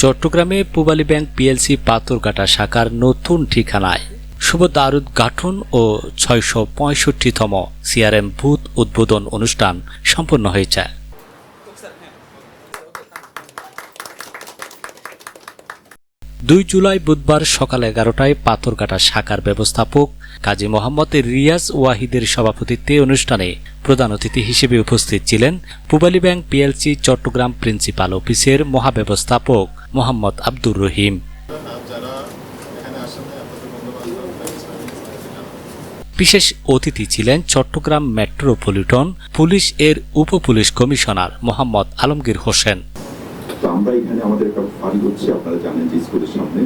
চট্টগ্রামে Pubali bank PLC Patharghata শাখার নতুন ঠিকানায়। শুভ দারুদ গাঠন ও ছয়শো পঁয়ষট্টিতম সিআরএম ভূত উদ্বোধন অনুষ্ঠান সম্পন্ন হয়েছে। দুই জুলাই বুধবার সকাল এগারোটায় পাথরঘাটা শাখার ব্যবস্থাপক কাজী মোহাম্মদ রিয়াজ ওয়াহিদের সভাপতিত্বে অনুষ্ঠানে প্রধান অতিথি হিসেবে উপস্থিত ছিলেন Pubali bank PLC Chattogram principal অফিসের মহাব্যবস্থাপক মোহাম্মদ আব্দুর রহিম। বিশেষ অতিথি ছিলেন চট্টগ্রাম মেট্রোপলিটন পুলিশ এর উপপুলিশ কমিশনার মোহাম্মদ আলমগীর হোসেন। আমরা এখানে আমাদের একটা ফাঁড়ি হচ্ছে আপনারা জানেন যে স্কুলের সামনে।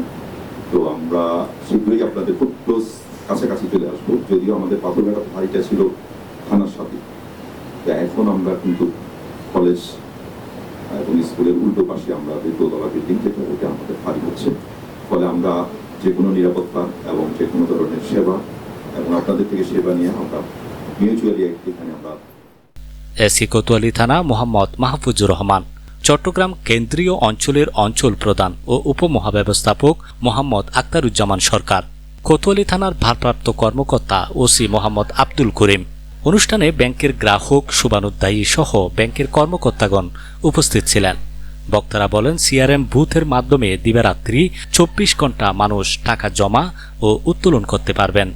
তো আমরা শীঘ্রই আপনাদের খুব ক্লোজ কাছাকাছি চলে আসব। যদিও আমাদের পাথরঘাটা ফাঁড়িটা ছিল থানার সাথে এখন আমরা কিন্তু কলেজ এবং স্কুলের উল্টো পাশে আমরা যে দোতলা বিল্ডিং যেটা ওটা আমাদের ফাঁড়ি হচ্ছে। ফলে আমরা যে কোনো নিরাপত্তা এবং যে কোনো ধরনের সেবা এবং আপনাদের থেকে সেবা নিয়ে আমরা মিউচুয়ালি এখানে আমরা এসি কোতোয়ালি থানা, মোহাম্মদ মাহফুজুর রহমান। চট্টগ্রাম কেন্দ্রীয় অঞ্চলের অঞ্চল প্রধান ও উপমহাব্যবস্থাপক মোহাম্মদ আক্তারুজ্জামান সরকার। কোতোয়ালি থানার ভারপ্রাপ্ত কর্মকর্তা ওসি মোহাম্মদ আব্দুল করিম। অনুষ্ঠানে ব্যাংকের গ্রাহক শুভানুদ্দায়ী সহ ব্যাংকের কর্মকর্তাগণ উপস্থিত ছিলেন। বক্তারা বলেন, সিআরএম বুথের মাধ্যমে দিবারাত্রি চব্বিশ ঘণ্টা মানুষ টাকা জমা ও উত্তোলন করতে পারবেন।